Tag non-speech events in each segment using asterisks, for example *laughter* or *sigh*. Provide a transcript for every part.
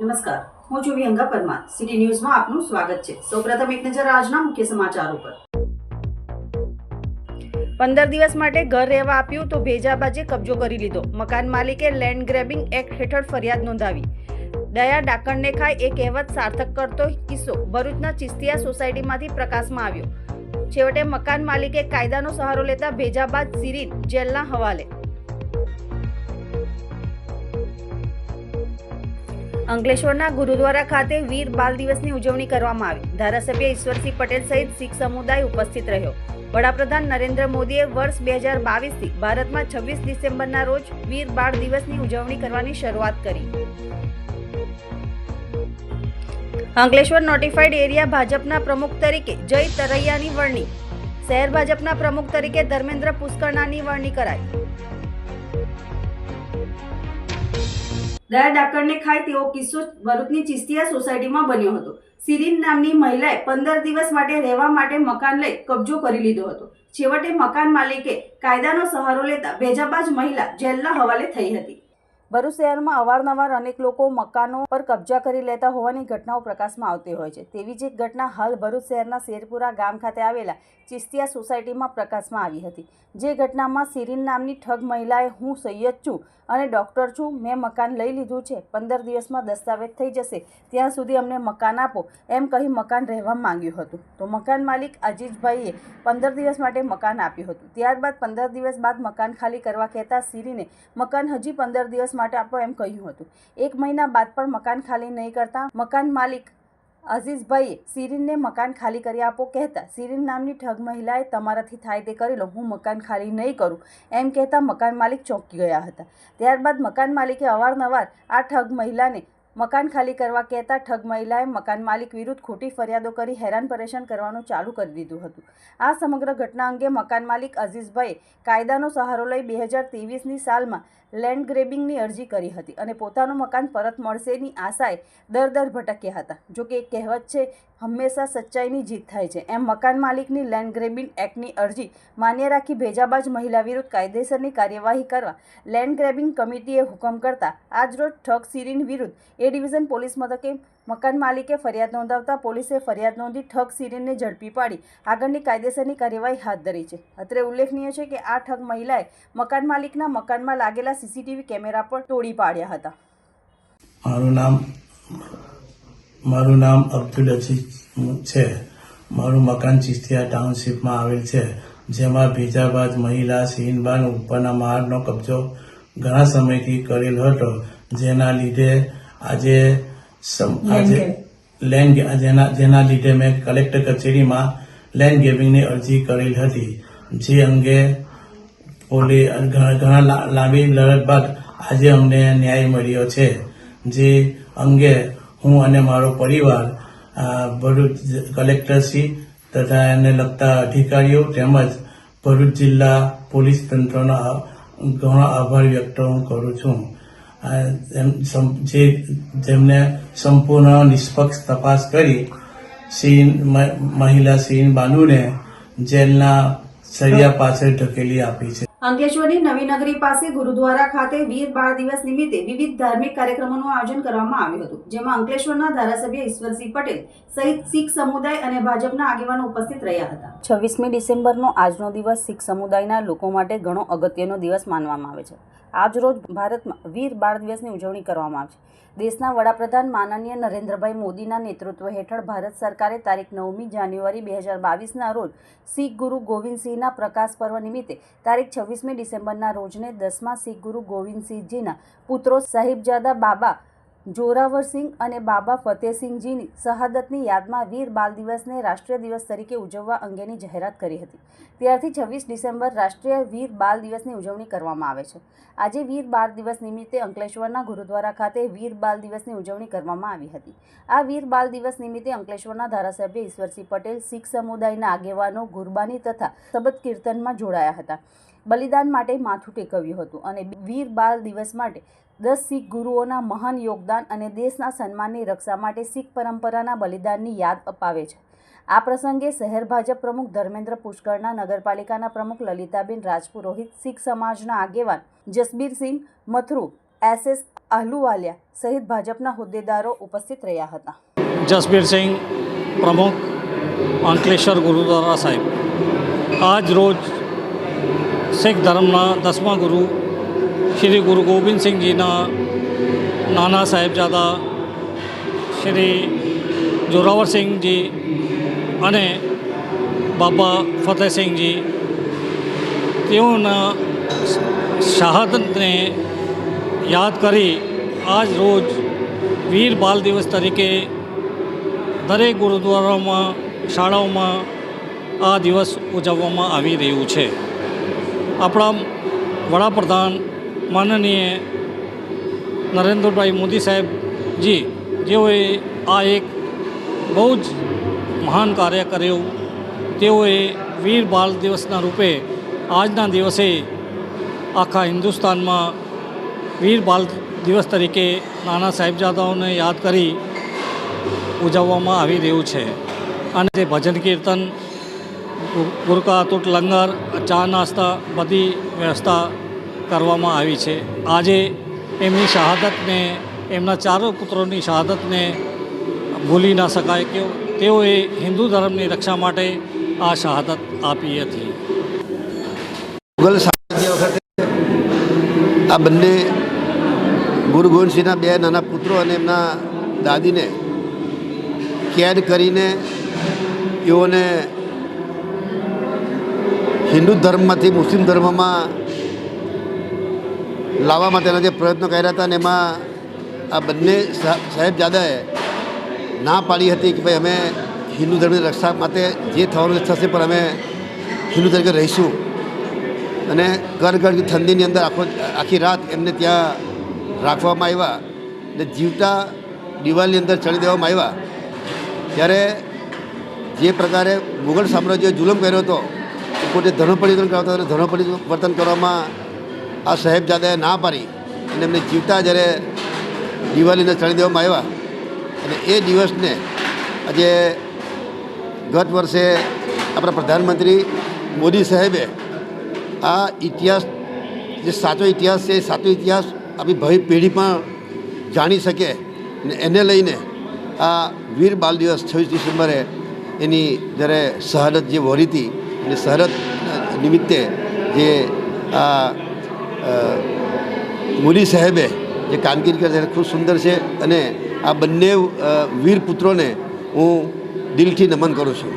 નમસ્કાર. હું છું વિહંગા પરમાર. સિટી ન્યૂઝમાં આપનું સ્વાગત છે. સૌપ્રથમ એક નજર આજના મુખ્ય સમાચારો પર. પંદર દિવસ માટે ઘર રહેવા આપ્યું તો ભેજાબાજે કબજો કરી લીધો. મકાન માલિકે લેન્ડ ગ્રેબિંગ એક્ટ હેઠળ ફરિયાદ નોંધાવી. દયા ડાકણને ખાય એ કહેવત સાર્થક કરતો કિસ્સો ભરૂચના ચિસ્તિયા સોસાયટીમાંથી પ્રકાશમાં આવ્યો. છેવટે મકાન માલિકે કાયદાનો સહારો લેતા ભેજાબાદ સિરીન જેલના હવાલે. અંકલેશ્વરના ગુરુદ્વારા ખાતે વીર બાલ દિવસની ઉજવણી કરવામાં આવી. ધારાસભ્ય ઈશ્વરસિંહ પટેલ સહિત શીખ સમુદાય ઉપસ્થિત રહ્યો. વડાપ્રધાન નરેન્દ્ર મોદીએ વર્ષ બે હજાર બાવીસથી ભારતમાં છવ્વીસ ડિસેમ્બરના રોજ વીર બાળ દિવસની ઉજવણી કરવાની શરૂઆત કરી. અંકલેશ્વર નોટિફાઈડ એરિયા ભાજપના પ્રમુખ તરીકે જય તરૈયાની વરણી. શહેર ભાજપના પ્રમુખ તરીકે ધર્મેન્દ્ર પુષ્કરણાની વરણી કરાઈ. દયા ડાકરને ખાય તેવો કિસ્સો ભરૂચની ચિસ્તિયા સોસાયટીમાં બન્યો હતો. સિરીન નામની મહિલાએ પંદર દિવસ માટે રહેવા માટે મકાન લઈ કબજો કરી લીધો હતો. છેવટે મકાન માલિકે કાયદાનો સહારો લેતા ભેજાબાજ મહિલા જેલના હવાલે થઈ હતી. ભરૂચ શહેરમાં અવારનવાર અનેક લોકો મકાનો પર કબજા કરી લેતા હોવાની ઘટનાઓ પ્રકાશમાં આવતી હોય છે. તેવી જ એક ઘટના હાલ ભરૂચ શહેરના શેરપુરા ગામ ખાતે આવેલા ચિસ્તિયા સોસાયટીમાં પ્રકાશમાં આવી હતી. જે ઘટનામાં સિરીન નામની ઠગ મહિલાએ હું સૈયદ છું અને ડૉક્ટર છું, મેં મકાન લઈ લીધું છે, પંદર દિવસમાં દસ્તાવેજ થઈ જશે, ત્યાં સુધી અમને મકાન આપો એમ કહી મકાન રહેવા માંગ્યું હતું. તો મકાન માલિક અજીજભાઈએ પંદર દિવસ માટે મકાન આપ્યું હતું. ત્યારબાદ પંદર દિવસ બાદ મકાન ખાલી કરવા કહેતા સિરીને મકાન હજી પંદર દિવસ માટે આપો એમ કહ્યું હતું. એક મહિના બાદ પણ મકાન ખાલી નહીં કરતા મકાન માલિક અઝીઝભાઈએ સિરીનને મકાન ખાલી કરી આપો કહેતા સિરીન નામની ઠગ મહિલાએ તમારાથી થાય તે કરી લો, હું મકાન ખાલી નહીં કરું. એમ કહેતા મકાન માલિક ચોંકી ગયા હતા. ત્યારબાદ મકાન માલિકે અવારનવાર આ ઠગ મહિલાને મકાન ખાલી કરવા કહેતા ઠગ મહિલાએ મકાન માલિક વિરુદ્ધ ખોટી ફરિયાદો કરી હેરાન પરેશાન કરવાનું ચાલુ કરી દીધું હતું. આ સમગ્ર ઘટના અંગે મકાન માલિક અઝીઝભાઈ કાયદાનો સહારો લઈ બે હજાર ત્રેવીસની સાલમાં લેન્ડ ગ્રેબિંગની અરજી કરી હતી અને પોતાનું મકાન પરત મળશેની આશાએ દર દર ભટક્યા હતા. જોકે એક કહેવત છે, હંમેશા સચ્ચાઈની જીત થાય છે. એમ મકાન માલિકની લેન્ડ ગ્રેબિંગ એક્ટની અરજી માન્ય રાખી ભેજાબાજ મહિલા વિરુદ્ધ કાયદેસરની કાર્યવાહી કરવા લેન્ડ ગ્રેબિંગ કમિટીએ હુકમ કરતા આજરોજ ઠગ સિરીન વિરુદ્ધ એ ડિવિઝન પોલીસ મથકે મકાન માલિકે ફરિયાદ નોંધાવતા પોલીસે ફરિયાદ નોંધી ઠગ સિરીનને ઝડપી પાડી. આગળની કાયદેસરની કાર્યવાહી હાથ ધરી છે. અત્રે ઉલ્લેખનીય છે કે આ ઠગ મહિલાએ મકાન માલિકના મકાનમાં લાગેલા સીસીટીવી કેમેરા પર તોડી પાડ્યા હતા. મારું નામ મારું નામ અબ્દુલ અજીઝ છે. મારું મકાન ચિસ્તિયા ટાઉનશીપમાં આવેલ છે, જેમાં ભેજાબાદ મહિલા સીનબાન ઉપરના માળનો કબજો ઘણા સમયથી કરેલ હતો, જેના લીધે આજે આજે લેન્ડ જેના જેના લીધે મેં કલેક્ટર કચેરીમાં લેન્ડ ગેવિંગની અરજી કરેલ હતી. જે અંગે પોલીસ ઘણા લાંબી લડત બાદ આજે અમને ન્યાય મળ્યો છે. જે અંગે હું અને મારો પરિવાર ભરૂચ કલેક્ટરશ્રી તથા એને લગતા અધિકારીઓ તેમજ ભરૂચ જિલ્લા પોલીસ તંત્રનો ઘણો આભાર વ્યક્ત હું કરું છું. જે જેમને સંપૂર્ણ નિષ્પક્ષ તપાસ કરી સીન મહિલા સીન બાનુને જેલના સળિયા પાછળ ઢકેલી આપી છે. અંકલેશ્વરની નવી નગરી પાસે ગુરુદ્વારા ખાતે વીર બાળ દિવસ નિમિત્તે વિવિધ ધાર્મિક કાર્યક્રમોનું આયોજન કરવામાં આવ્યું હતું, જેમાં અંકલેશ્વરના ધારાસભ્ય ઈશ્વરસિંહ પટેલ સહિત શીખ સમુદાય અને ભાજપના આગેવાનો ઉપસ્થિત રહ્યા હતા. છવ્વીસમી ડિસેમ્બરનો આજનો દિવસ શીખ સમુદાયના લોકો માટે ઘણો અગત્યનો દિવસ માનવામાં આવે છે. આજરોજ ભારતમાં વીર બાળ દિવસની ઉજવણી કરવામાં આવે છે. દેશના વડાપ્રધાન માનનીય નરેન્દ્રભાઈ મોદીના નેતૃત્વ હેઠળ ભારત સરકારે તારીખ નવમી જાન્યુઆરી બે હજાર બાવીસના રોજ શીખ ગુરુ ગોવિંદસિંહના પ્રકાશ પર્વ નિમિત્તે તારીખ છવ્વીસમી ડિસેમ્બરના રોજને દસમા શીખ ગુરુ ગોવિંદસિંહજીના પુત્રો સાહિબજાદા બાબા જોરાવરસિંહ અને બાબા ફતેહસિંહજીની શહાદતની યાદમાં વીર બાલ દિવસને રાષ્ટ્રીય દિવસ તરીકે ઉજવવા અંગેની જાહેરાત કરી હતી. ત્યારથી છવ્વીસ ડિસેમ્બર રાષ્ટ્રીય વીર બાલ દિવસની ઉજવણી કરવામાં આવે છે. આજે વીર બાળ દિવસ નિમિત્તે અંકલેશ્વરના ગુરુદ્વારા ખાતે વીર બાલ દિવસની ઉજવણી કરવામાં આવી હતી. આ વીર બાલ દિવસ નિમિત્તે અંકલેશ્વરના ધારાસભ્ય ઈશ્વરસિંહ પટેલ, શીખ સમુદાયના આગેવાનો, ગુરબાની તથા શબદ કીર્તનમાં જોડાયા હતા. બલિદાન માટે માથું ટેકવ્યું હતું અને વીર બાલ દિવસ માટે દસ શીખ ગુરુઓના મહાન યોગદાન અને દેશના સન્માનની રક્ષા માટે શીખ પરંપરાના બલિદાનની યાદ અપાવે છે. આ પ્રસંગે શહેર ભાજપ પ્રમુખ ધર્મેન્દ્ર પુષ્કરના નગરપાલિકાના પ્રમુખ લલિતાબેન રાજપુરોહિત, શીખ સમાજના આગેવાન જસબીરસિંહ મથરુ એસએસ આહલુવાલિયા સહિત ભાજપના હોદ્દેદારો ઉપસ્થિત રહ્યા હતા. જસબીરસિંહ પ્રમુખ અંકલેશ્વર ગુરુદ્વારા સાહેબ. આજ રોજ શીખ ધર્મના દસમા ગુરુ શ્રી ગુરુ ગોવિંદસિંહજીના નાના સાહેબજાદા શ્રી જોરાવરસિંહજી અને બાબા ફતેહસિંહજી તેઓના શહાદતને યાદ કરી આજ રોજ વીર બાલ દિવસ તરીકે દરેક ગુરુદ્વારામાં શાળાઓમાં આ દિવસ ઉજવવામાં આવી રહ્યું છે આપણા વડાપ્રધાન માનનીય નરેન્દ્રભાઈ મોદી સાહેબજી, જેઓએ આ એક બહુ જ મહાન કાર્ય કર્યું. તેઓએ વીર બાલ દિવસના રૂપે આજના દિવસે આખા હિન્દુસ્તાનમાં વીર બાલ દિવસ તરીકે નાના સાહેબજાદાઓને યાદ કરી ઉજવવામાં આવી રહ્યું છે. અને તે ભજન કીર્તન ગુરકા, તૂટ, લંગર, ચા નાસ્તા બધી વ્યવસ્થા કરવામાં આવી છે. આજે એમની શહાદતને, એમના ચારો પુત્રોની શહાદતને ભૂલી ના શકાય કે તેઓએ હિન્દુ ધર્મની રક્ષા માટે આ શહાદત આપી હતી. મુગલ સામ્રાજ્ય વખતે આ બંને ગુરુ ગોવિંદસિંહના બે નાના પુત્રો અને એમના દાદીને કેદ કરીને એઓને હિન્દુ ધર્મમાંથી, મુસ્લિમ ધર્મમાં લાવવા માટેના જે પ્રયત્નો કર્યા હતા ને એમાં આ બંને સાહેબ સાહેબજાદાએ ના પાડી હતી કે ભાઈ અમે હિન્દુ ધર્મની રક્ષા માટે જે થવાનું થશે પણ અમે હિન્દુ તરીકે રહીશું. અને ગળગળ ઠંડીની અંદર આખો, આખી રાત એમને ત્યાં રાખવામાં આવ્યા ને જીવતા દિવાલની અંદર ચડી દેવામાં આવ્યા. ત્યારે જે પ્રકારે મુગલ સામ્રાજ્યએ જુલમ કર્યો હતો પોતે ધર્મ પરિવર્તન કરતા અને ધર્મ પરિવર્તન કરવામાં આ સાહેબજાદાએ ના પાડી અને એમને જીવતા જ્યારે દિવાળીને ચણી દેવામાં આવ્યા અને એ દિવસને આજે ગત વર્ષે આપણા પ્રધાનમંત્રી મોદી સાહેબે આ ઇતિહાસ, જે સાચો ઇતિહાસ છે, એ સાચો ઇતિહાસ આપણી ભાવિ પેઢી પણ જાણી શકે ને એને લઈને આ વીર બાલ દિવસ છવ્વીસ ડિસેમ્બરે એની જ્યારે શહાદત જે વહોરી હતી અને શરદ નિમિત્તે જે આ મોદી સાહેબે જે કામગીરી કરી છે ખૂબ સુંદર છે અને આ બંને વીર પુત્રોને હું દિલથી નમન કરું છું.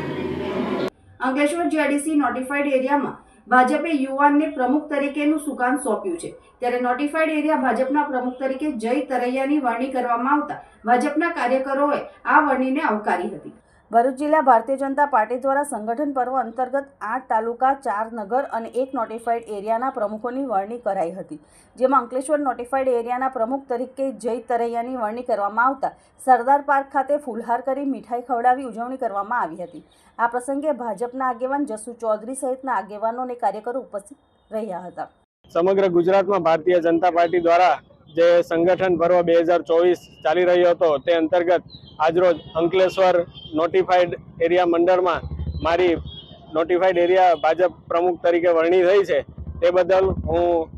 અંકલેશ્વર જીઆઈડીસી નોટિફાઈડ એરિયામાં ભાજપે યુવાનને પ્રમુખ તરીકેનું સુકાન સોંપ્યું છે. ત્યારે નોટિફાઈડ એરિયા ભાજપના પ્રમુખ તરીકે જય તરૈયાની વરણી કરવામાં આવતા ભાજપના કાર્યકરોએ આ વરણીને આવકારી હતી. ભરૂચ જિલ્લા ભારતીય જનતા પાર્ટી દ્વારા સંગઠન પર્વ અંતર્ગત આઠ તાલુકા, ચાર નગર અને એક નોટિફાઈડ એરિયાના પ્રમુખોની વરણી કરાઈ હતી, જેમાં અંકલેશ્વર નોટિફાઈડ એરિયાના પ્રમુખ તરીકે જય તરૈયાની વરણી કરવામાં આવતા સરદાર પાર્ક ખાતે ફૂલહાર કરી મીઠાઈ ખવડાવી ઉજવણી કરવામાં આવી હતી. આ પ્રસંગે ભાજપના આગેવાન જસુ ચૌધરી સહિતના આગેવાનો અને કાર્યકરો ઉપસ્થિત રહ્યા હતા. સમગ્ર ગુજરાતમાં ભારતીય જનતા પાર્ટી દ્વારા જે સંગઠન પર્વ બે હજાર ચોવીસ ચાલી રહ્યો હતો, તે અંતર્ગત આજરોજ અંકલેશ્વર નોટિફાઈડ એરિયા મંડળમાં મારી નોટિફાઈડ એરિયા ભાજપ પ્રમુખ તરીકે વરણી થઈ છે. તે બદલ હું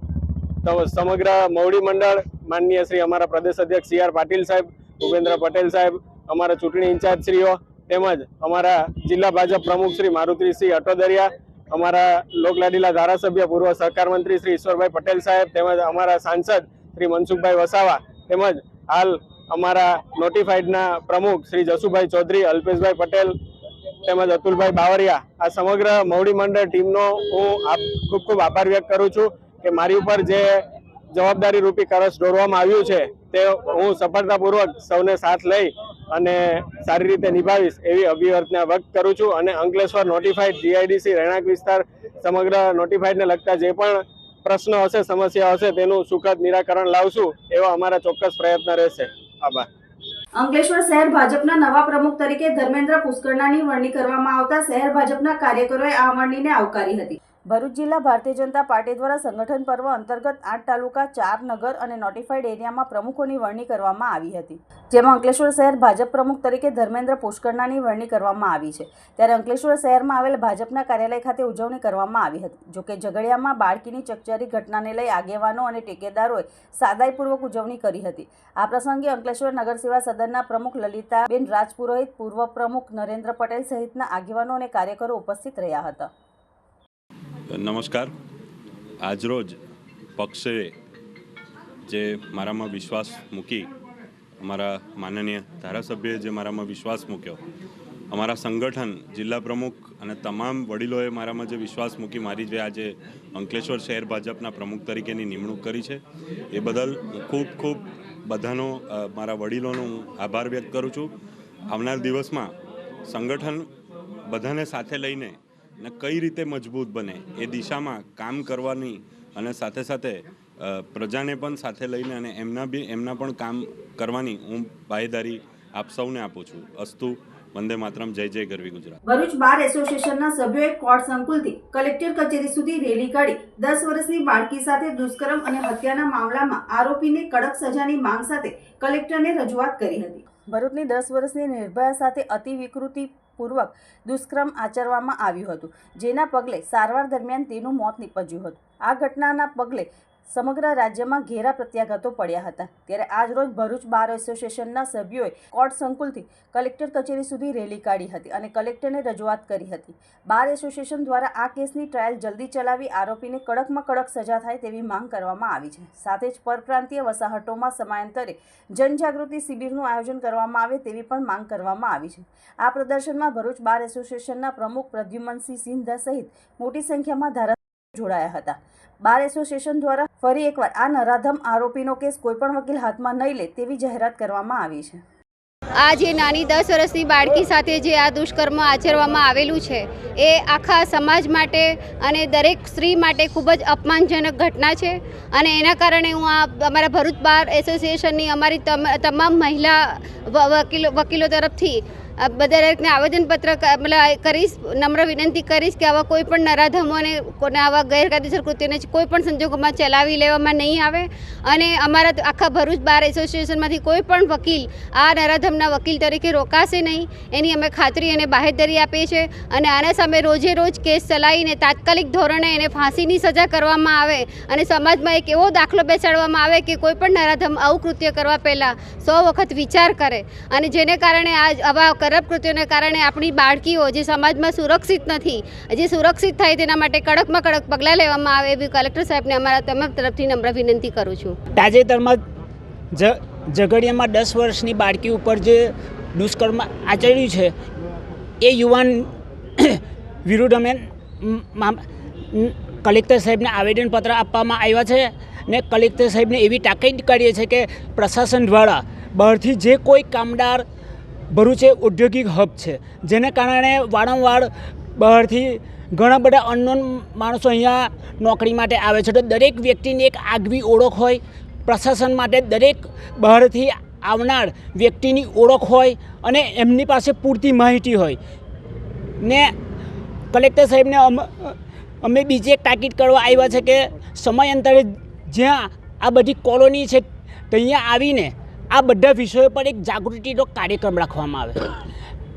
સમગ્ર મવડી મંડળ માનનીય શ્રી અમારા પ્રદેશ અધ્યક્ષ સી આર પાટીલ સાહેબ, ભૂપેન્દ્ર પટેલ સાહેબ, અમારા ચૂંટણી ઇન્ચાર્જ શ્રીઓ તેમજ અમારા જિલ્લા ભાજપ પ્રમુખ શ્રી મારુતિસિંહ અટોદરિયા, અમારા લોકલાડીલા ધારાસભ્ય પૂર્વ સહકાર મંત્રી શ્રી ઈશ્વરભાઈ પટેલ સાહેબ તેમજ અમારા સાંસદ શ્રી મનસુખભાઈ વસાવા તેમજ હાલ અમારા નોટિફાઈડના પ્રમુખ શ્રી જસુભાઈ ચૌધરી, અલ્પેશભાઈ પટેલ તેમજ અતુલભાઈ બાવરિયા આ સમગ્ર મવડી મંડળ ટીમનો હું ખૂબ ખૂબ આભાર વ્યક્ત કરું છું કે મારી ઉપર જે જવાબદારી રૂપી કરસ દોરવામાં આવ્યું છે તે હું સફળતાપૂર્વક સૌને સાથ લઈ અને સારી રીતે નિભાવીશ એવી અભિવર્તના વ્યક્ત કરું છું અને અંકલેશ્વર નોટિફાઈડ જીઆઈડીસી રહેણાંક વિસ્તાર સમગ્ર નોટિફાઈડને લગતા જે પણ પ્રશ્નો હશે, સમસ્યા હશે, તેનું સુખદ નિરાકરણ લાવશું, એવા અમારા ચોક્કસ પ્રયત્ન રહેશે. આભાર. અંકલેશ્વર શહેર ભાજપના નવા પ્રમુખ તરીકે ધર્મેન્દ્ર પુષ્કરણાની વરણી કરવામાં આવતા શહેર ભાજપના કાર્યકરોએ આ વરણીને આવકારી હતી. ભરૂચ જિલ્લા ભારતીય જનતા પાર્ટી દ્વારા સંગઠન પર્વ અંતર્ગત આઠ તાલુકા, ચાર નગર અને નોટિફાઈડ એરિયામાં પ્રમુખોની વરણી કરવામાં આવી હતી. જેમાં અંકલેશ્વર શહેર ભાજપ પ્રમુખ તરીકે ધર્મેન્દ્ર પુષ્કરનાની વરણી કરવામાં આવી છે. ત્યારે અંકલેશ્વર શહેરમાં આવેલ ભાજપના કાર્યાલય ખાતે ઉજવણી કરવામાં આવી હતી. જોકે ઝઘડિયામાં બાળકીની ચકચારી ઘટનાને લઈ આગેવાનો અને ટેકેદારોએ સાદાઈપૂર્વક ઉજવણી કરી હતી. આ પ્રસંગે અંકલેશ્વર નગર સેવા સદનના પ્રમુખ લલિતાબેન રાજપુરોહિત, પૂર્વ પ્રમુખ નરેન્દ્ર પટેલ સહિતના આગેવાનો અને કાર્યકરો ઉપસ્થિત રહ્યા હતા. નમસ્કાર. આજરોજ પક્ષે જે મારામાં વિશ્વાસ મૂકી, અમારા માનનીય ધારાસભ્યએ જે મારામાં વિશ્વાસ મૂક્યો, અમારા સંગઠન, જિલ્લા પ્રમુખ અને તમામ વડીલોએ મારામાં જે વિશ્વાસ મૂકી, મારી જે આજે અંકલેશ્વર શહેર ભાજપના પ્રમુખ તરીકેની નિમણૂક કરી છે, એ બદલ હું ખૂબ ખૂબ બધાનો મારા વડીલોનો હું આભાર વ્યક્ત કરું છું. આવનાર દિવસમાં સંગઠન બધાને સાથે લઈને ને કઈ રીતે મજબૂત બને એ દિશામાં કામ કરવાની અને સાથે સાથે પ્રજાને પણ સાથે લઈને અને એમના બી એમના પણ કામ કરવાની હું બાહેદારી આપ સૌને આપું છું. અસ્તુ વંદે માતરમ જય જય ગરવી ગુજરાત. ભરૂચ બાર એસોસિએશનના સભ્યોએ કોર્ટ સંકુલથી કલેક્ટર કચેરી સુધી રેલી કાઢી દસ વર્ષની બાળકી સાથે દુષ્કર્મ અને હત્યાના મામલામાં આરોપીને કડક સજાની માંગ સાથે કલેક્ટરને રજૂઆત કરી હતી. ભરૂચની દસ વર્ષની નિર્ભયા સાથે અતિ વિકૃતિપૂર્વક દુષ્કર્મ આચરવામાં આવ્યું હતું, જેના પગલે સારવાર દરમિયાન તેનું મોત નીપજ્યું હતું. આ ઘટનાના પગલે સમગ્ર રાજ્યમાં ઘેરા પ્રત્યાઘાતો પડ્યા હતા. ત્યારે આજરોજ ભરૂચ બાર એસોસિએશનના સભ્યોએ કોર્ટ સંકુલથી કલેક્ટર કચેરી સુધી રેલી કાઢી હતી અને કલેક્ટરને રજૂઆત કરી હતી. બાર એસોસિએશન દ્વારા આ કેસની ટ્રાયલ જલ્દી ચલાવી આરોપીને કડકમાં કડક સજા થાય તેવી માંગ કરવામાં આવી છે. સાથે જ પરપ્રાંતીય વસાહતોમાં સમયાંતરે જનજાગૃતિ શિબિરનું આયોજન કરવામાં આવે તેવી પણ માંગ કરવામાં આવી છે. આ પ્રદર્શનમાં ભરૂચ બાર એસોસિએશનના પ્રમુખ પ્રદ્યુમનસિંહ સિંધા સહિત મોટી સંખ્યામાં ધારાસભ્યો જોડાયા હતા. બાર એસોસિએશન દ્વારા ફરી એકવાર આ નરાધમ આરોપીનો કેસ કોઈપણ વકીલ હાથમાં નહીં લે તેવી જાહેરાત કરવામાં આવી છે. આ જે નાની દસ વર્ષની બાળકી સાથે જે આ દુષ્કર્મ આચરવામાં આવેલું છે, એ આખા સમાજ માટે અને દરેક સ્ત્રી માટે ખૂબ જ અપમાનજનક ઘટના છે અને એના કારણે હું આ અમારા ભરૂચ બાર એસોસિએશનની અમારી તમ- તમામ મહિલા વકીલો વકીલો તરફથી આ દરેકને આવેદનપત્ર મતલબ કરીશ, નમ્ર વિનંતી કરીશ કે આવા કોઈ પણ નરાધમોને કોને આવા ગેરકાયદેસર કૃત્યોને કોઈ પણ સંજોગોમાં ચલાવી લેવામાં નહીં આવે. અને અમારા આખા ભરૂચ બાર એસોસિએશનમાંથી કોઈ પણ વકીલ આ નરાધમના વકીલ તરીકે રોકાશે નહીં. એની અમે ખાતરી અને બાહેધરી આપીએ છીએ અને આના સામે રોજે રોજ કેસ ચલાવીને તાત્કાલિક ધોરણે એને ફાંસીની સજા કરવામાં આવે અને સમાજમાં એક એવો દાખલો બેસાડવામાં આવે કે કોઈ પણ નરાધમ આવું કૃત્ય કરવા પહેલાં સો વખત વિચાર કરે. અને જેને કારણે આજ આવા કરપ કૃત્યોને કારણે આપણી બાળકીઓ જે સમાજમાં સુરક્ષિત નથી, જે સુરક્ષિત થાય તેના માટે કડકમાં કડક પગલાં લેવામાં આવે એવી કલેક્ટર સાહેબને અમારા તમામ તરફથી નમ્ર વિનંતી કરું છું. તાજેતરમાં જ ઝઘડિયામાં દસ વર્ષની બાળકી ઉપર જે દુષ્કર્મ આચર્યું છે, એ યુવાન *coughs* વિરુદ્ધ અમે કલેક્ટર સાહેબને આવેદનપત્ર આપવામાં આવ્યા છે ને કલેક્ટર સાહેબને એવી તાકીદ કરીએ છીએ કે પ્રશાસન દ્વારા બહારથી જે કોઈ કામદાર ભરૂચ એ ઔદ્યોગિક હબ છે, જેને કારણે વારંવાર બહારથી ઘણા બધા અનનોન માણસો અહીંયા નોકરી માટે આવે છે. તો દરેક વ્યક્તિની એક આગવી ઓળખ હોય, પ્રશાસન માટે દરેક બહારથી આવનાર વ્યક્તિની ઓળખ હોય અને એમની પાસે પૂરતી માહિતી હોય. ને કલેક્ટર સાહેબને અમ- બીજી એક તાકીદ કરવા આવ્યા છે કે સમયાંતરે જ્યાં આ બધી કોલોની છે, ત્યાં આવીને આ બધા વિષયો પર એક જાગૃતિનો કાર્યક્રમ રાખવામાં આવે.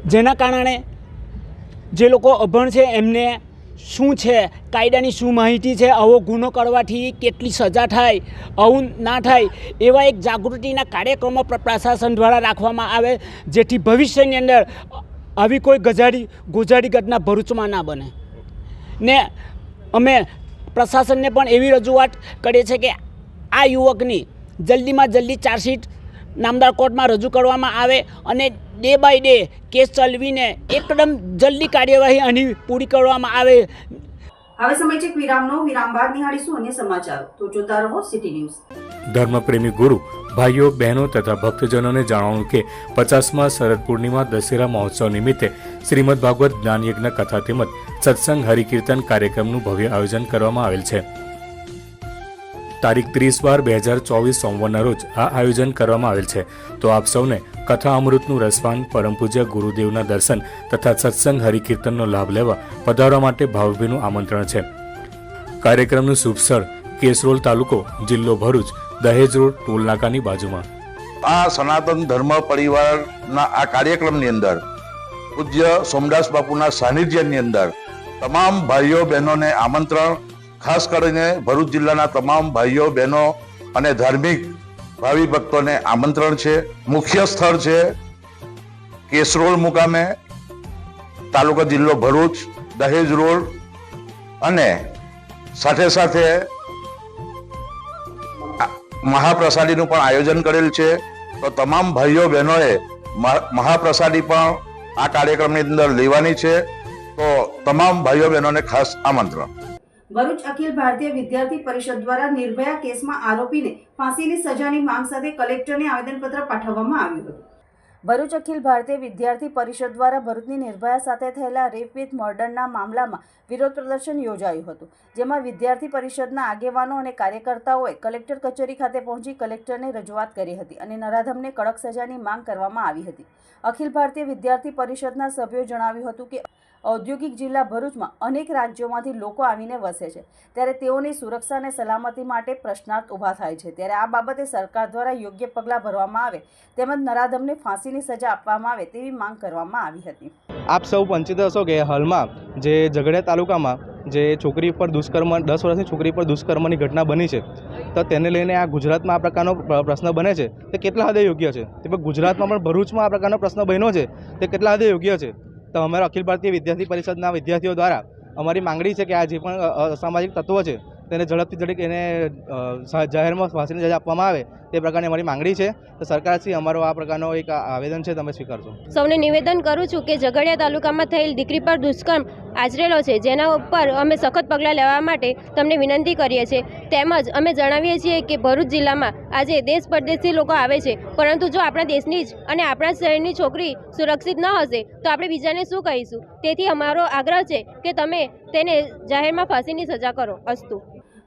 જેના કારણે જે લોકો અભણ છે, એમને શું છે, કાયદાની શું માહિતી છે, આવો ગુનો કરવાથી કેટલી સજા થાય, આવું ના થાય, એવા એક જાગૃતિના કાર્યક્રમો પ્ર- પ્રશાસન દ્વારા રાખવામાં આવે, જેથી ભવિષ્યની અંદર આવી કોઈ ગજાડી ગોજાડી ઘટના ભરૂચમાં ના બને. ને અમે પ્રશાસનને પણ એવી રજૂઆત કરીએ છીએ કે આ યુવકની જલ્દીમાં જલ્દી ચાર્જશીટ નામદાર કોર્ટમાં રજૂ કરવામાં આવે અને ડે બાય ડે કેસ ચલાવીને એકદમ જલ્દી કાર્યવાહી આની પૂરી કરવામાં આવે. હવે સમય છે વિરામનો. વિરામ બાદ નિહાળીશું અન્ય સમાચાર. તો જોતા રહો સિટી ન્યૂઝ. ધર્મપ્રેમી ગુરુ ભાઈઓ બહેનો તથા ભક્તજનોને જણાવ્યું કે પચાસમાં શરદ પૂર્ણિમા દશેરા મહોત્સવ નિમિત્તે શ્રીમદ ભાગવત જ્ઞાનયજ્ઞ કથા તેમજ સત્સંગ હરિકીર્તન કાર્યક્રમનું ભવ્ય આયોજન કરવામાં આવેલ છે. તારીખ ત્રીસ બાર બે હજાર ચોવીસ સોમવારના રોજ આ આયોજન કરવામાં આવેલ છે. તો આપ સૌને કથા અમૃતનું રસવાન, પરમ પૂજ્ય ગુરુદેવના દર્શન તથા સત્સંગ હરિકીર્તનનો લાભ લેવા પધારવા માટે ભાવભીનું આમંત્રણ છે. કાર્યક્રમનું શુભ સ્થળ કેસરોલ તાલુકો, જિલ્લો ભરૂચ, દહેજ રોડ, ટોલનાકાની બાજુમાં. આ સનાતન ધર્મ પરિવારના આ કાર્યક્રમની અંદર પૂજ્ય સોમદાસ બાપુના સાનિધ્યની અંદર તમામ ભાઈઓ બહેનોને આમંત્રણ ખાસ કરીને ભરૂચ જિલ્લાના તમામ ભાઈઓ, બહેનો અને ધાર્મિક ભાવિ ભક્તોને આમંત્રણ છે. મુખ્ય સ્થળ છે કેસરોલ મુકામે, તાલુકા જિલ્લો ભરૂચ, દહેજ રોડ અને સાથે સાથે મહાપ્રસાદીનું પણ આયોજન કરેલ છે. તો તમામ ભાઈઓ, બહેનોએ મહાપ્રસાદી પણ આ કાર્યક્રમની અંદર લેવાની છે. તો તમામ ભાઈઓ, બહેનોને ખાસ આમંત્રણ. ભરૂચ અખિલ ભારતીય વિદ્યાર્થી પરિષદ દ્વારા નિર્ભયા કેસમાં આરોપીને ફાંસીની સજાની માંગ સાથે કલેક્ટરને આવેદનપત્ર પાઠવવામાં આવ્યું હતું. ભરૂચ અખિલ ભારતીય વિદ્યાર્થી પરિષદ દ્વારા ભરૂચની નિર્ભયા સાથે થયેલા રેપ વિથ મર્ડરના મામલામાં વિરોધ પ્રદર્શન યોજાયું હતું, જેમાં વિદ્યાર્થી પરિષદના આગેવાનો અને કાર્યકર્તાઓએ કલેક્ટર કચેરી ખાતે પહોંચી કલેક્ટરને રજૂઆત કરી હતી અને નરાધમને કડક સજાની માંગ કરવામાં આવી હતી. અખિલ ભારતીય વિદ્યાર્થી પરિષદના સભ્યોએ જણાવ્યું હતું કે ઔદ્યોગિક જિલ્લા ભરૂચમાં અનેક રાજ્યોમાંથી લોકો આવીને વસે છે. ત્યારે તેઓની સુરક્ષા અને સલામતી માટે પ્રશ્નાર્થ ઊભા થાય છે. ત્યારે આ બાબતે સરકાર દ્વારા યોગ્ય પગલાં ભરવામાં આવે તેમજ નરાધમને ફાંસીની સજા આપવામાં આવે તેવી માંગ કરવામાં આવી હતી. આપ સૌ પંચિત હશો કે હાલમાં જે ઝઘડિયા તાલુકામાં જે છોકરી પર દુષ્કર્મ, દસ વર્ષની છોકરી પર દુષ્કર્મની ઘટના બની છે, તો તેને લઈને આ ગુજરાતમાં આ પ્રકારનો પ્રશ્ન બને છે. તે કેટલા હદે યોગ્ય છે? તે ગુજરાતમાં પણ ભરૂચમાં આ પ્રકારનો પ્રશ્ન બન્યો છે. તે કેટલા હદે યોગ્ય છે? તો અમારા અખિલ ભારતીય વિદ્યાર્થી પરિષદના વિદ્યાર્થીઓ દ્વારા અમારી માંગણી છે કે આ જે પણ અસામાજિક તત્વો છે તેને ઝડપથી ઝડપ એને જાહેરમાં ફાંસીની સજા આપવામાં આવે તે પ્રકારની અમારી માંગણી છે. તો સરકારશ્રી, અમારો આ પ્રકારનો એક આવેદન છે, તમે સ્વીકારશો. સૌને નિવેદન કરું છું કે ઝઘડિયા તાલુકામાં થયેલ દીકરી પર દુષ્કર્મ આચરેલો છે, જેના ઉપર અમે સખત પગલાં લેવા માટે તમને વિનંતી કરીએ છીએ. તેમજ અમે જણાવીએ છીએ કે ભરૂચ જિલ્લામાં આજે દેશ પરદેશથી લોકો આવે છે. પરંતુ જો આપણા દેશની જ અને આપણા શહેરની છોકરી સુરક્ષિત ન હશે, તો આપણે બીજાને શું કહીશું? તેથી અમારો આગ્રહ છે કે તમે તેને જાહેરમાં ફાંસીની સજા કરો અસ્તુ.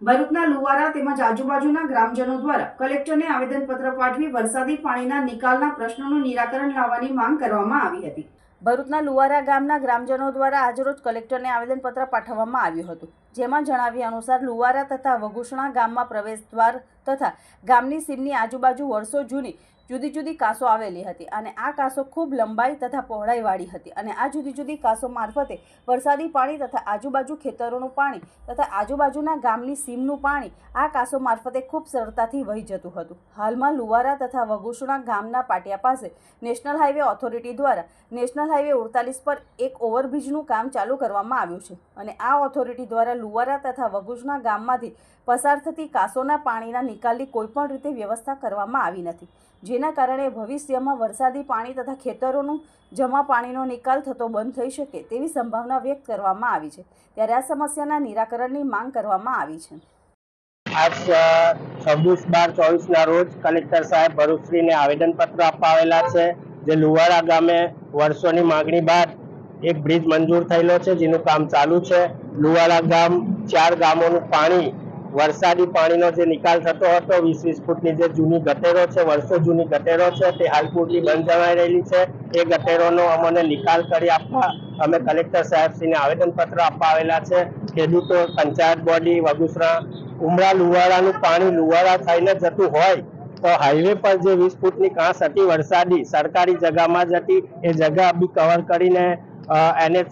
ભરૂચના લુવારા તેમજ આજુબાજુના ગ્રામજનો દ્વારા કલેક્ટરને આવેદનપત્ર પાઠવી વરસાદી પાણીના નિકાલના પ્રશ્નોનું નિરાકરણ લાવવાની માંગ કરવામાં આવી હતી. ભરૂચના લુવારા ગામના ગ્રામજનો દ્વારા આજરોજ કલેક્ટરને આવેદનપત્ર પાઠવવામાં આવ્યું હતું. જેમાં જણાવ્યા અનુસાર લુવારા તથા વઘુષણા ગામમાં પ્રવેશ દ્વાર તથા ગામની સીમની આજુબાજુ વર્ષો જૂની જુદી જુદી કાસો આવેલી હતી અને આ કાસો ખૂબ લંબાઈ તથા પહોળાઈવાળી હતી અને આ જુદી જુદી કાસો મારફતે વરસાદી પાણી તથા આજુબાજુ ખેતરોનું પાણી તથા આજુબાજુના ગામની સીમનું પાણી આ કાસો મારફતે ખૂબ સરળતાથી વહી જતું હતું. હાલમાં લુવારા તથા વઘુષણા ગામના પાટિયા પાસે નેશનલ હાઈવે ઓથોરિટી દ્વારા નેશનલ હાઈવે અડતાલીસ પર એક ઓવરબ્રિજનું કામ ચાલુ કરવામાં આવ્યું છે અને આ ઓથોરિટી દ્વારા લુવારા તથા વગુજના ગામમાંથી પસાર થતી કાસોના પાણીના નિકાલની કોઈપણ રીતે વ્યવસ્થા કરવામાં આવી નથી. જેના કારણે ભવિષ્યમાં વરસાદી પાણી તથા ખેતરોનું જમા પાણીનો નિકાલ થતો બંધ થઈ શકે તેવી સંભાવના વ્યક્ત કરવામાં આવી છે. ત્યારે આ સમસ્યાના નિરાકરણની માંગ કરવામાં આવી છે. આજ છવ્વીસ બાર ચોવીસના રોજ કલેક્ટર સાહેબ ભરૂચશ્રીને આવેદનપત્ર આપવા આવેલા છે જે લુવારા ગામે વર્ષોની માંગણી બાદ એક બ્રિજ મંજૂર થયેલો છે, જેનું કામ ચાલુ છે. લુવારા ગામ, ચાર ગામોનું પાણી, વરસાદી પાણીનો જે નિકાલ થતો હતો વીસ વીસ ફૂટની જે જૂની ગટેરો છે, વર્ષો જૂની ગટેરો છે, તે હાલ પૂરતી બંધ જણાઈ રહેલી છે. એ ગટેરોનો અમને નિકાલ કરી આપવા અમે કલેક્ટર સાહેબશ્રીને આવેદનપત્ર આપવા આવેલા છે. ખેડૂતો, પંચાયત બોડી, વગુસરા, ઉમરા લુવાડાનું પાણી લુવાડા થઈને જતું હોય, તો હાઈવે પર જે વીસ ફૂટની કાંસ હતી, વરસાદી, સરકારી જગામાં જ હતી. એ જગા બી કવર કરીને એનએચ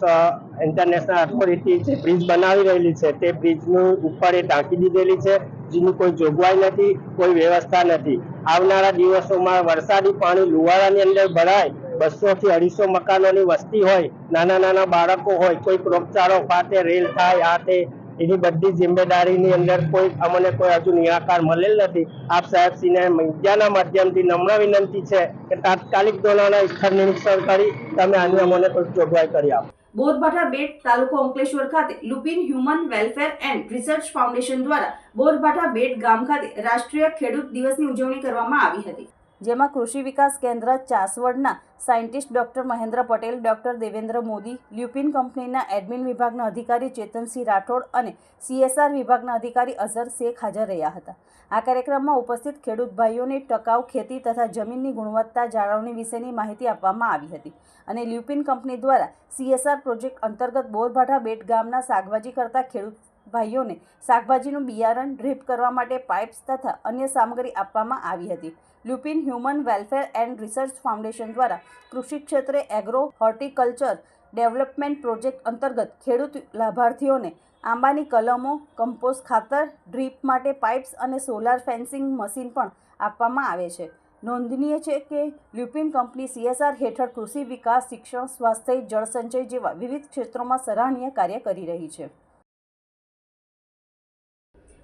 ઇન્ટરનેશનલ ઓથોરિટી જે બ્રિજ બનાવી રહેલી છે, તે બ્રિજનું ઉપર એ ટાંકી દીધેલી છે, જેની કોઈ જોગવાઈ નથી, કોઈ વ્યવસ્થા નથી. આવનારા દિવસોમાં વરસાદી પાણી લુવાળાની અંદર ભરાય, બસો થી અઢીસો મકાનોની વસ્તી હોય, નાના નાના બાળકો હોય, કોઈ રોગચાળો ફાટે, રેલ થાય, આ તે એની બધી જિમ્મેદારીની અંદર કોઈ અમને કોઈ હજુ નિરાકાર મળેલ નથી. આપ સાહેબશ્રીને મીડિયાના માધ્યમથી નમ્ર વિનંતી છે કે તાત્કાલિક ધોરણે સ્થળ નિરીક્ષણ કરી તમે આની અમને કોઈ જોગવાઈ કરી આપો. બોરભાઠા બેટ તાલુકો અંકલેશ્વર ખાતે Lupin human welfare and research foundation દ્વારા બોરભાઠા બેટ ગામ ખાતે રાષ્ટ્રીય ખેડૂત દિવસની ઉજવણી કરવામાં આવી હતી. જેમાં કૃષિ વિકાસ કેન્દ્ર ચાસવડના scientist doctor Mahendra Patel, doctor Devendra Modi, Lupin કંપનીના એડમિન વિભાગના અધિકારી ચેતનસિંહ રાઠોડ અને સીએસઆર વિભાગના અધિકારી અઝહર શેખ હાજર રહ્યા હતા. આ કાર્યક્રમમાં ઉપસ્થિત ખેડૂત ભાઈઓને ટકાઉ ખેતી તથા જમીનની ગુણવત્તા જાળવણી વિશેની માહિતી આપવામાં આવી હતી અને લ્યુપિન કંપની દ્વારા સીએસઆર પ્રોજેક્ટ અંતર્ગત બોરભાઠા બેટ ગામના શાકભાજી કરતા ખેડૂત ભાઈઓને શાકભાજીનું બિયારણ ડ્રીપ કરવા માટે પાઇપ્સ તથા અન્ય સામગ્રી આપવામાં આવી હતી. Lupin human welfare and research foundation દ્વારા કૃષિ ક્ષેત્રે એગ્રો હોર્ટિકલ્ચર ડેવલપમેન્ટ પ્રોજેક્ટ અંતર્ગત ખેડૂત લાભાર્થીઓને આંબાની કલમો કમ્પોઝ ખાતર, ડ્રીપ માટે પાઇપ્સ અને સોલાર ફેન્સિંગ મશીન પણ આપવામાં આવે છે. નોંધનીય છે કે લ્યુપિન કંપની સીએસઆર હેઠળ કૃષિ વિકાસ, શિક્ષણ, સ્વાસ્થ્ય, જળસંચય જેવા વિવિધ ક્ષેત્રોમાં સરાહનીય કાર્ય કરી રહી છે.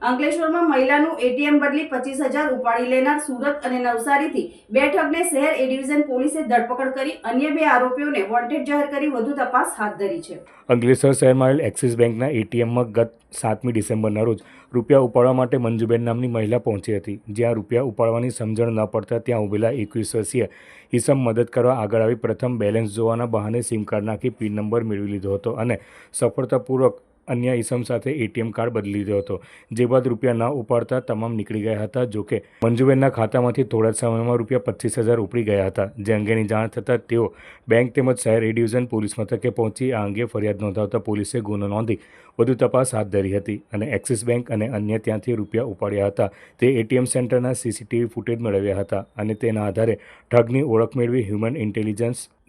અંકલેશ્વરમાં મહિલાનું એટીએમ બદલી પચીસ હજાર ઉપાડી લેનાર સુરત અને નવસારીથી બે ઠગને શહેર એ ડિવિઝન પોલીસે ધરપકડ કરી, અન્ય બે આરોપીઓને વોન્ટેડ જાહેર કરી વધુ તપાસ હાથ ધરી છે. અંકલેશ્વર શહેરમાં આવેલ એક્સિસ બેંકના એટીએમમાં ગત સાતમી ડિસેમ્બરના રોજ રૂપિયા ઉપાડવા માટે મંજુબેન નામની મહિલા પહોંચી હતી. જ્યાં રૂપિયા ઉપાડવાની સમજણ ન પડતા ત્યાં ઉભેલા એકવીસ વર્ષીય ઈસમ મદદ કરવા આગળ આવી પ્રથમ બેલેન્સ જોવાના બહાને સિમ કાર્ડ નાખી પિન નંબર મેળવી લીધો હતો અને સફળતાપૂર્વક અન્ય ઇસમ સાથે એટીએમ કાર્ડ બદલી દીધો હતો. જે બાદ રૂપિયા ન ઉપાડતા તમામ નીકળી ગયા હતા જોકે મંજુબેનના ખાતામાંથી થોડા સમયમાં રૂપિયા પચીસ હજાર ઉપડી ગયા હતા. જે અંગેની જાણ થતાં તેઓ બેંક તેમજ શહેર એ ડિવિઝન પોલીસ મથકે પહોંચી આ અંગે ફરિયાદ નોંધાવતા પોલીસે ગુનો નોંધી વધુ તપાસ હાથ ધરી હતી અને એક્સિસ બેંક અને અન્ય ત્યાંથી રૂપિયા ઉપાડ્યા હતા. તે એટીએમ સેન્ટરના સીસીટીવી ફૂટેજ મેળવ્યા હતા અને તેના આધારે ઠગની ઓળખ મેળવી હ્યુમન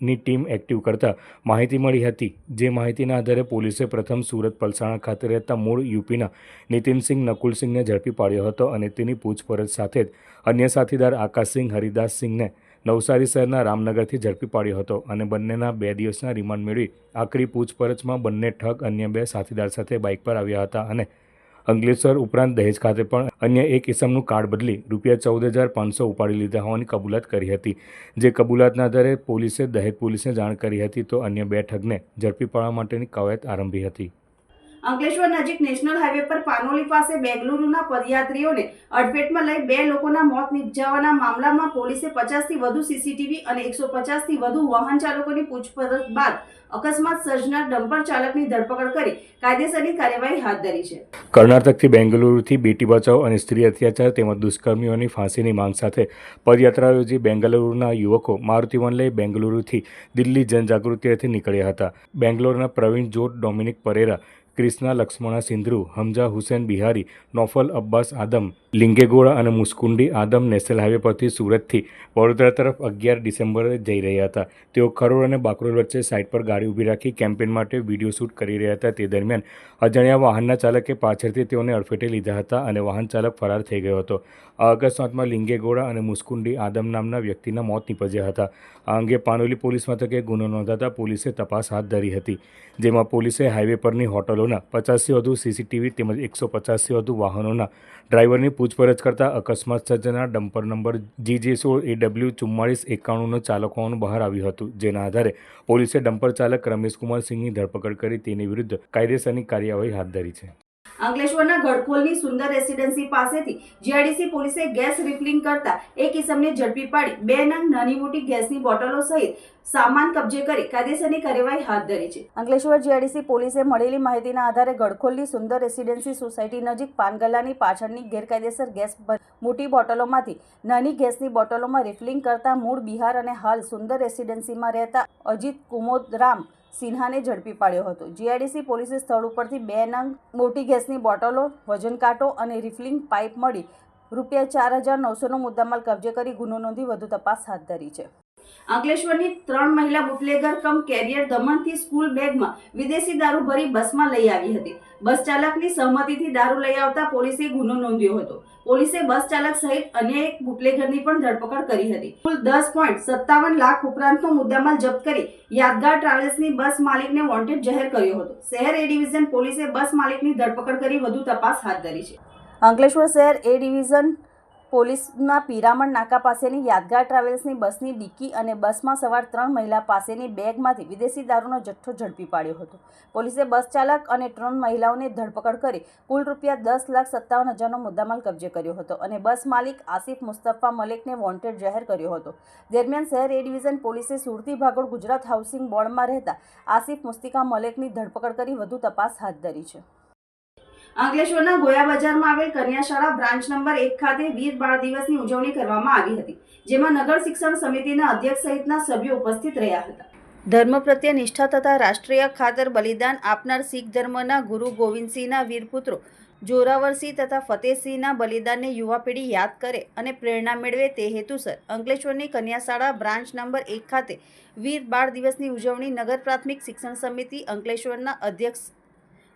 ઇન્ટેલિજન્સની ટીમ એક્ટિવ કરતા માહિતી મળી હતી. જે માહિતીના આધારે પોલીસે પ્રથમ સુરત પલસાણા ખાતે રહેતા મૂળ યુપીના નીતિનસિંહ નકુલસિંહને ઝડપી પાડ્યો હતો અને તેની પૂછપરછ સાથે જ અન્ય સાથીદાર આકાશસિંહ હરિદાસસિંહને નવસારી શહેરના રામનગરથી ઝડપી પાડ્યો હતો અને બંનેના બે દિવસના રિમાન્ડ મેળવી આકરી પૂછપરછમાં બંને ઠગ અન્ય બે સાથીદાર સાથે બાઇક પર આવ્યા હતા અને અંકલેશ્વર ઉપરાંત દહેજ ખાતે પણ અન્ય એક ઇસમનું કાર્ડ બદલી રૂપિયા ચૌદ હજાર પાંચસો ઉપાડી લીધા હોવાની કબૂલાત કરી હતી. જે કબૂલાતના આધારે પોલીસે દહેજ પોલીસને જાણ કરી હતી તો અન્ય બે ઠગને ઝડપી પાડવા માટેની કવાયત આરંભી હતી. અંકલેશ્વર નજીક નેશનલ હાઈવે પર પાનોલી પાસે બેંગલુરુના પદયાત્રીઓને અડફેટમાં લઈ બે લોકોના મોત નિપજાવવાના મામલામાં પોલીસે પચાસથી વધુ સીસીટીવી અને એકસો પચાસથી વધુ વાહન ચાલકોની પૂછપરછ બાદ અકસ્માત સર્જનાર ડમ્પર ચાલકની ધરપકડ કરી કાયદેસરની કાર્યવાહી હાથ ધરી છે. કર્ણાટકથી બેંગલુરુથી બેટી બચાવ અને સ્ત્રી અત્યાચાર તેમજ દુષ્કર્મીઓની ફાંસીની માંગ સાથે પદયાત્રા યોજી બેંગલુરુના યુવકો મારુતિવન લઈ બેંગલુરુથી દિલ્હી જનજાગૃતિ નીકળ્યા હતા. બેંગ્લોરના પ્રવીણ જોટ ડોમિનિક પરેરા ક્રિષ્ના લક્ષ્મણા સિંધ્રુ હમઝા હુસેન બિહારી નોફલ અબ્બાસ આદમ લિંગેગોળા અને મુસ્કુંડી આદમ નેશનલ હાઈવે પરથી સુરતથી વડોદરા તરફ અગિયાર ડિસેમ્બરે જઈ રહ્યા હતા. તેઓ ખરોડ અને બાકરોલ વચ્ચે સાઇટ પર ગાડી ઊભી રાખી કેમ્પેન માટે વીડિયો શૂટ કરી રહ્યા હતા. તે દરમિયાન અજાણ્યા વાહનના ચાલકે પાછળથી તેઓને અડફેટે લીધા હતા અને વાહન ચાલક ફરાર થઈ ગયો હતો. આ અકસ્માતમાં લિંગેગોળા અને મુસ્કુંડી આદમ નામના વ્યક્તિના મોત નીપજ્યા હતા. આ અંગે પાનોલી પોલીસ મથકે ગુનો નોંધાતા પોલીસે તપાસ હાથ ધરી હતી, જેમાં પોલીસે હાઈવે પરની હોટલોના પચાસથી વધુ સીસીટીવી તેમજ એકસો પચાસથી વધુ વાહનોના ડ્રાઈવરની પૂછપરછ કરતા અકસ્માત સર્જના ડમ્પર નંબર જી જે સોળ એ ડબલ્યુ ચુમ્માળીસ એકાણુંનો ચાલક હોવાનું બહાર આવ્યું હતું, જેના આધારે પોલીસે ડમ્પર ચાલક રમેશકુમાર સિંહની ધરપકડ કરી તેની વિરુદ્ધ કાયદેસરની કાર્યવાહી હાથ ધરી છે. અંકલેશ્વરના ગડખોલની સુંદર રેસીડેન્સી પાસેથી જીઆઈડીસી પોલીસે ગેસ રિફિલિંગ કરતા એક ઇસમને ઝડપી પાડી બે નંગ નાની મોટી ગેસની બોટલો સહિત સામાન કબજે કરી કાયદેસરની કાર્યવાહી હાથ ધરી છે. અંકલેશ્વર જીઆઈડીસી પોલીસે મળેલી માહિતીના આધારે ગડખોલની સુંદર રેસીડેન્સી સોસાયટી નજીક પાનગલાની પાછળની ગેરકાયદેસર ગેસ મોટી બોટલોમાંથી નાની ગેસની બોટલોમાં રિફિલિંગ કરતા મૂળ બિહાર અને હાલ સુંદર રેસિડેન્સીમાં રહેતા અજીત કુમોદરામ સિન્હાને ઝડપી પાડ્યો હતો. જીઆઈડીસી પોલીસે સ્થળ ઉપરથી બે નંગ મોટી ગેસની બોટલો, વજન કાંટો અને રિફિલિંગ પાઇપ મળી રૂપિયા ચાર હજાર નવસોનો મુદ્દામાલ કબજે કરી ગુનો નોંધી વધુ તપાસ હાથ ધરી છે. અંકલેશ્વરની ત્રણ મહિલા બુટલેગર કમ કેરિયર દમણથી સ્કૂલ બેગમાં વિદેશી દારૂ ભરી બસમાં લઈ આવી હતી. બસ ચાલકની સહમતિથી દારૂ લઈ આવતા પોલીસે ગુનો નોંધ્યો હતો. પોલીસે બસ ચાલક સહિત અન્ય એક બુટલેગરની પણ ધરપકડ કરી હતી. કુલ દસ પોઈન્ટ સત્તાવન લાખ ઉપરાંતનો મુદ્દામાલ જપ્ત કરી યાદગાર ટ્રાવેલ્સની બસ માલિકને વોન્ટેડ જાહેર કર્યો હતો. શહેર એ ડિવિઝન પોલીસે બસ માલિકની ધરપકડ કરી વધુ તપાસ હાથ ધરી છે. અંકલેશ્વર શહેર એ ડિવિઝન પોલીસના પિરામણ નાકા પાસેની યાદગાર ટ્રાવેલ્સની બસની ડીકી અને બસમાં સવાર ત્રણ મહિલા પાસેની બેગમાંથી વિદેશી દારૂનો જથ્થો ઝડપી પાડ્યો હતો. પોલીસે બસ ચાલક અને ત્રણ મહિલાઓને ધરપકડ કરી કુલ રૂપિયા દસ લાખ સત્તાવન હજારનો મુદ્દામાલ કબજે કર્યો હતો અને બસ માલિક આસિફ મુસ્તફા મલિકને વોન્ટેડ જાહેર કર્યો હતો. દરમિયાન શહેર એ ડિવિઝન પોલીસે સુરતી ભાગોળ ગુજરાત હાઉસિંગ બોર્ડમાં રહેતા આસિફ મુસ્તિકા મલિકની ધરપકડ કરી વધુ તપાસ હાથ ધરી છે. અંકલેશ્વરના ગોયા બજારમાં આવેલ કન્યાશાળા બ્રાન્ચ નંબર એક ખાતે વીર બાળ દિવસની ઉજવણી કરવામાં આવી હતી, જેમાં નગર શિક્ષણ સમિતિના અધ્યક્ષ સહિતના સભ્યો ઉપસ્થિત રહ્યા હતા. ધર્મ પ્રત્યે નિષ્ઠા તથા રાષ્ટ્રીય ખાતર બલિદાન આપનાર શીખ ધર્મના ગુરુ ગોવિંદસિંહના વીરપુત્રો જોરાવરસિંહ તથા ફતેહસિંહના બલિદાનને યુવા પેઢી યાદ કરે અને પ્રેરણા મેળવે તે હેતુસર અંકલેશ્વરની કન્યાશાળા બ્રાન્ચ નંબર એક ખાતે વીર બાળ દિવસની ઉજવણી નગર પ્રાથમિક શિક્ષણ સમિતિ અંકલેશ્વરના અધ્યક્ષ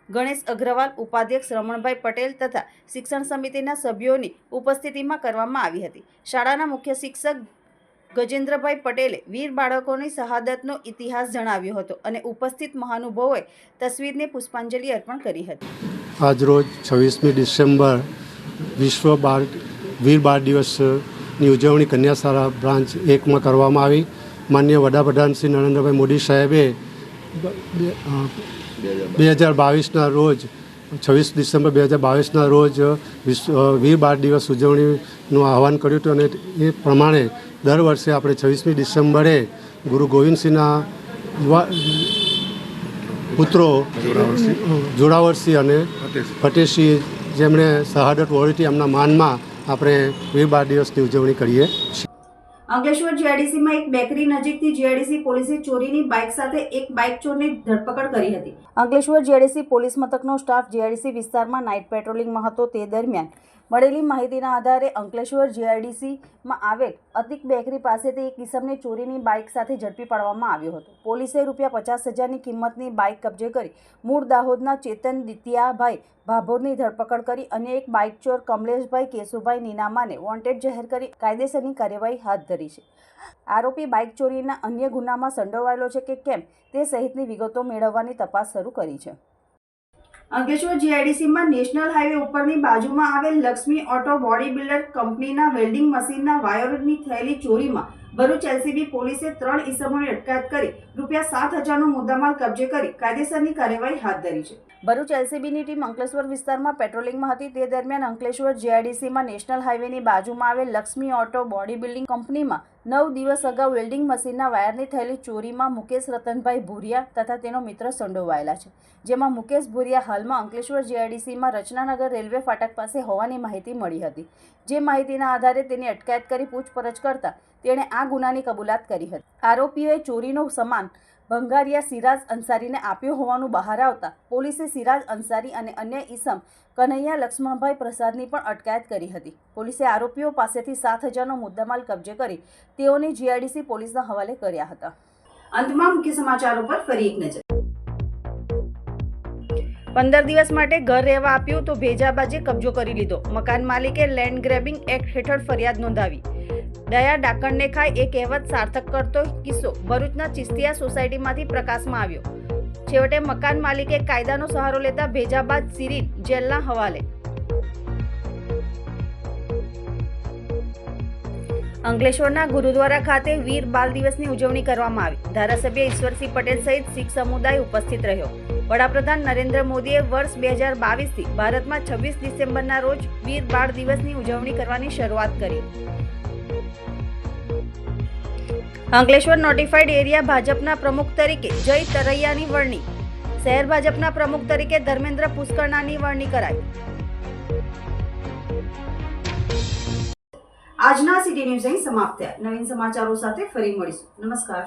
ગણેશ અગ્રવાલ, ઉપાધ્યક્ષ રમણભાઈ પટેલ તથા શિક્ષણ સમિતિના સભ્યોની ઉપસ્થિતિમાં કરવામાં આવી હતી. શાળાના મુખ્ય શિક્ષક ગજેન્દ્રભાઈ પટેલે વીર બાળકોની શહાદતનો ઇતિહાસ જણાવ્યો હતો અને ઉપસ્થિત મહાનુભાવોએ તસવીરને પુષ્પાંજલિ અર્પણ કરી હતી. આજરોજ છવ્વીસમી ડિસેમ્બર વિશ્વ બાળ, વીર બાળ દિવસની ઉજવણી કન્યાશાળા બ્રાન્ચ એકમાં કરવામાં આવી. માન્ય વડાપ્રધાન શ્રી નરેન્દ્રભાઈ મોદી સાહેબે બે હજાર બાવીસના રોજ છવ્વીસ ડિસેમ્બર બે હજાર બાવીસના રોજ વિશ્વ વીર બાળ દિવસ ઉજવણીનું આહવાન કર્યું હતું અને એ પ્રમાણે દર વર્ષે આપણે છવ્વીસમી ડિસેમ્બરે ગુરુ ગોવિંદસિંહના યુવા પુત્રો જોડાવરસિંહ. અને ફતેહસિંહ. જેમણે શહાદત વળી હતી એમના માનમાં આપણે વીર બાળ દિવસની ઉજવણી કરીએ છીએ. અંકલેશ્વર જીઆઈડીસીમાં એક બેકરી નજીકથી જીઆઈડીસી પોલીસે ચોરીની બાઇક સાથે એક બાઇક ચોરની ધરપકડ કરી હતી. અંકલેશ્વર જીઆઈડીસી પોલીસ મથકનો સ્ટાફ જીઆઈડીસી વિસ્તારમાં નાઇટ પેટ્રોલિંગમાં હતો તે દરમિયાન મળેલી માહિતીના આધારે અંકલેશ્વર જીઆઈડીસીમાં આવેલ અતિક બેકરી પાસેથી એક કિસમને ચોરીની બાઇક સાથે ઝડપી પાડવામાં આવ્યો હતો. પોલીસે રૂપિયા પચાસ હજારની કિંમતની બાઇક કબજે કરી મૂળ દાહોદના ચેતન દિત્યાભાઈ ભાભોરની ધરપકડ કરી અને એક બાઇક ચોર કમલેશભાઈ કેશુભાઈ નીનામાને વોન્ટેડ જાહેર કરી કાયદેસરની કાર્યવાહી હાથ ધરી છે. આરોપી બાઇક ચોરીના અન્ય ગુનામાં સંડોવાયેલો છે કે કેમ તે સહિતની વિગતો મેળવવાની તપાસ શરૂ કરી છે. અંકલેશ્વર જીઆઈડીસીમાં નેશનલ હાઈવે ઉપરની બાજુમાં આવેલ લક્ષ્મી ઓટો બોડી બિલ્ડર કંપનીના વેલ્ડિંગ મશીનના વાયરની થયેલી ચોરીમાં ભરૂચ એલસીબી પોલીસે ત્રણ ઈસમોની અટકાયત કરી રૂપિયા સાત હજારનો મુદ્દામાલ કબજે કરી કાયદેસરની કાર્યવાહી હાથ ધરી છે. ભરૂચ એલસીબીની ટીમ અંકલેશ્વર વિસ્તારમાં પેટ્રોલિંગમાં હતી. તે દરમિયાન અંકલેશ્વર જીઆઈડીસીમાં નેશનલ હાઈવેની બાજુમાં આવેલ લક્ષ્મી ઓટો બોડી બિલ્ડિંગ કંપનીમાં નવ દિવસ અગાઉ વેલ્ડિંગ મશીનના વાયરની થયેલી ચોરીમાં મુકેશ રતનભાઈ ભુરિયા તથા તેનો મિત્ર સંડોવાયેલા છે, જેમાં મુકેશ ભુરિયા હાલમાં અંકલેશ્વર જીઆઈડીસીમાં રચનાનગર રેલવે ફાટક પાસે હોવાની માહિતી મળી હતી. જે માહિતીના આધારે તેની અટકાયત કરી પૂછપરછ કરતા તેણે આ ગુનાની કબૂલાત કરી હતી. આરોપીઓએ ચોરીનો સામાન ભંગારિયા સિરાજ અંસારીને આપ્યો હોવાનું બહાર આવતા પોલીસે સિરાજ અંસારી અને અન્ય ઈસમ કનૈયા લક્ષ્મણભાઈ પ્રસાદની પણ અટકાયત કરી હતી. પોલીસે આરોપીઓ પાસેથી સાત હજારનો મુદ્દામાલ કબજે કરી તેઓને જીઆઈડીસી પોલીસના હવાલે કર્યા હતા. અંતમાં મુખ્ય સમાચારો પર ફરી એક નજર. પંદર દિવસ માટે ઘર રહેવા આપ્યું તો ભેજાબાજે કબજો કરી લીધો. મકાન માલિકે લેન્ડ ગ્રેબિંગ એક્ટ હેઠળ ફરિયાદ નોંધાવી. દયા ડાકણને ખાય એ કહેવત સાર્થક કરતો કિસ્સો ભરૂચના ચિસ્તિયા સોસાયટીમાંથી પ્રકાશમાં આવ્યો. છેવટે મકાન માલિકે કાયદાનો સહારો લેતા ભેજાબાદ સિરીન જેલના હવાલે. અંકલેશ્વરના ગુરુદ્વારા ખાતે વીર બાલ દિવસની ઉજવણી કરવામાં આવી. ધારાસભ્ય ઈશ્વરસિંહ પટેલ સહિત શીખ સમુદાય ઉપસ્થિત રહ્યો. વડાપ્રધાન નરેન્દ્ર મોદીએ વર્ષ બે હજાર બાવીસથી ભારતમાં છવ્વીસ ડિસેમ્બરના રોજ વીર બાળ દિવસની ઉજવણી કરવાની શરૂઆત કરી. અંકલેશ્વર નોટિફાઈડ એરિયા ભાજપના પ્રમુખ તરીકે જય તરૈયાની વરણી. શહેર ભાજપના પ્રમુખ તરીકે ધર્મેન્દ્ર પુષ્કરણાની વરણી કરાઈ. આજના સિટી ન્યૂઝ અહીં સમાપ્ત થયા. નવીન સમાચારો સાથે ફરી મળીશું. નમસ્કાર.